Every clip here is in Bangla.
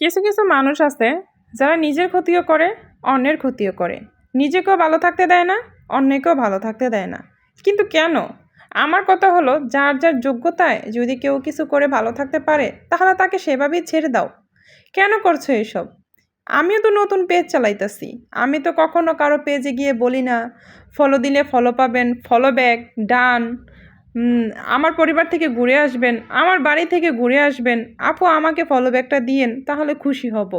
কিছু কিছু মানুষ আছে যারা নিজের ক্ষতিও করে, অন্যের ক্ষতিও করে। নিজেকেও ভালো থাকতে দেয় না, অন্যকেও ভালো থাকতে দেয় না। কিন্তু কেন? আমার কথা হলো, যার যার যোগ্যতায় যদি কেউ কিছু করে ভালো থাকতে পারে, তাহলে তাকে সেভাবেই ছেড়ে দাও। কেন করছ এসব? আমিও তো নতুন পেজ চালাইতেছি। আমি তো কখনো কারও পেজে গিয়ে বলি না ফলো দিলে ফলো পাবেন ফলো ব্যাক ডান আমার পরিবার থেকে ঘুরে আসবেন, আমার বাড়ি থেকে ঘুরে আসবেন, আপু আমাকে ফলো ব্যাকটা দিয়েন, তাহলে খুশি হব।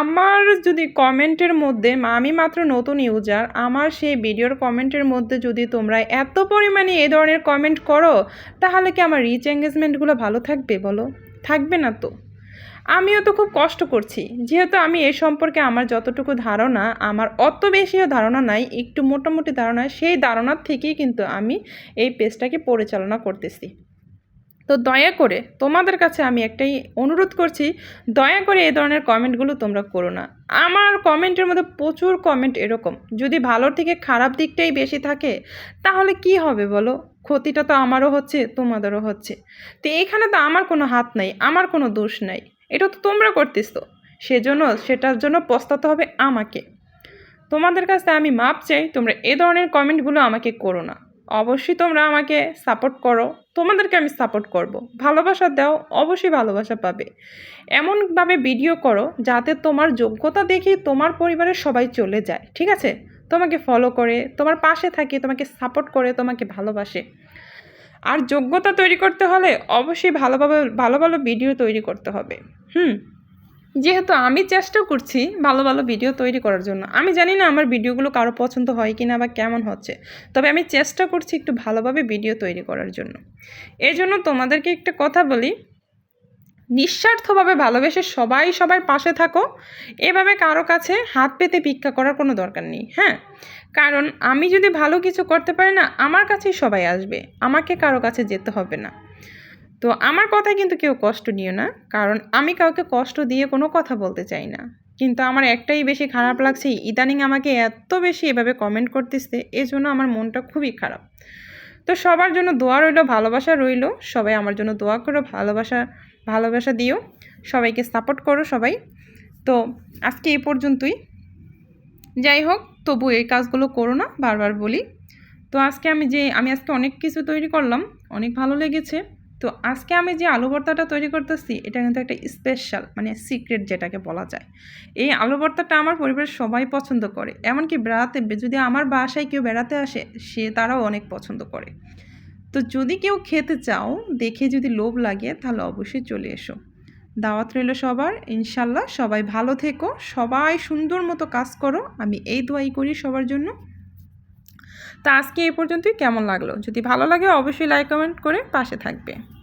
আমার যদি কমেন্টের মধ্যে, আমি মাত্র নতুন ইউজার আমার সেই ভিডিওর কমেন্টের মধ্যে যদি তোমরা এত পরিমাণে এ ধরনের কমেন্ট করো, তাহলে কি আমার রিচ এঙ্গেজমেন্টগুলো ভালো থাকবে বলো? থাকবে না তো? আমিও তো খুব কষ্ট করছি। যেহেতু আমি এ সম্পর্কে আমার যতটুকু ধারণা, আমার অত বেশিও ধারণা নাই, একটু মোটামুটি ধারণা, সেই ধারণার থেকেই কিন্তু আমি এই পেজটাকে পরিচালনা করতেছি। তো দয়া করে তোমাদের কাছে আমি একটাই অনুরোধ করছি, দয়া করে এই ধরনের কমেন্টগুলো তোমরা করো না। আমার কমেন্টের মধ্যে প্রচুর কমেন্ট এরকম, যদি ভালোর থেকে খারাপ দিকটাই বেশি থাকে, তাহলে কি হবে বলো? ক্ষতিটা তো আমারও হচ্ছে, তোমাদেরও হচ্ছে। তো এখানে তো আমার কোনো হাত নাই, আমার কোনো দোষ নাই। এটা তো তোমরা করতেছো সেজন্য, সেটার জন্য পস্তাতে হবে আমাকে। তোমাদের কাছে আমি মাপ চাই, তোমরা এ ধরনের কমেন্টগুলো আমাকে করো না। অবশ্যই তোমরা আমাকে সাপোর্ট করো। তোমাদেরকে আমি সাপোর্ট করব। ভালোবাসা দাও, অবশ্যই ভালোবাসা পাবে। এমনভাবে ভিডিও করো যাতে তোমার যোগ্যতা দেখে তোমার পরিবারের সবাই চলে যায়। ঠিক আছে? তোমাকে ফলো করে, তোমার পাশে থাকে, তোমাকে সাপোর্ট করে, তোমাকে ভালোবাসে। আর যোগ্যতা তৈরি করতে হলে অবশ্যই ভালোভাবে ভালো ভালো ভিডিও তৈরি করতে হবে। হুম? যেহেতু আমি চেষ্টা করছি ভালো ভালো ভিডিও তৈরি করার জন্য। আমি জানি না আমার ভিডিওগুলো কারও পছন্দ হয় কি না বা কেমন হচ্ছে। তবে আমি চেষ্টা করছি একটু ভালোভাবে ভিডিও তৈরি করার জন্য। এই জন্য তোমাদেরকে একটা কথা বলি। নিঃস্বার্থভাবে ভালোবেসে সবাই সবার পাশে থাকো। এভাবে কারও কাছে হাত পেতে ভিক্ষা করার কোনো দরকার নেই হ্যাঁ? কারণ আমি যদি ভালো কিছু করতে পারি না, আমার কাছেই সবাই আসবে। আমাকে কারও কাছে যেতে হবে না। তো আমার কথায় কিন্তু কেউ কষ্ট নিও না, কারণ আমি কাউকে কষ্ট দিয়ে কোনো কথা বলতে চাই না। কিন্তু আমার একটাই বেশি খারাপ লাগছে, ইদানিং আমাকে এত বেশি এভাবে কমেন্ট করতেছে এই জন্য আমার মনটা খুবই খারাপ। তো সবার জন্য দোয়া রইল, ভালোবাসা রইল, সবাই আমার জন্য দোয়া করো, ভালোবাসা ভালোবাসা দিও। সবাইকে সাপোর্ট করো সবাই। তো আজকে এই পর্যন্তই। যাই হোক, তবু এই কাজগুলো করো না, বারবার বলি। তো আজকে আমি যে, আমি আজকে অনেক কিছু তৈরি করলাম, অনেক ভালো লেগেছে। তো আজকে আমি যে আলু ভর্তাটা তৈরি করতেছি, এটা কিন্তু একটা স্পেশাল মানে সিক্রেট যেটাকে বলা যায়। এই আলু ভর্তাটা আমার পরিবারের সবাই পছন্দ করে। এমনকি বেড়াতে, যদি আমার বাসায় কেউ বেড়াতে আসে, সে তারাও অনেক পছন্দ করে। তো যদি কেউ খেতে চাও, দেখে যদি লোভ লাগে, তাহলে অবশ্যই চলে এসো। দাওয়াত রইল সবার। ইনশাল্লাহ সবাই ভালো থেকো। সবাই সুন্দর মতো কাজ করো। আমি এই দোয়াই করি সবার জন্য। তা আজকে এ পর্যন্তই। কেমন লাগল? যদি ভালো লাগে, অবশ্যই লাইক কমেন্ট করে পাশে থাকবে।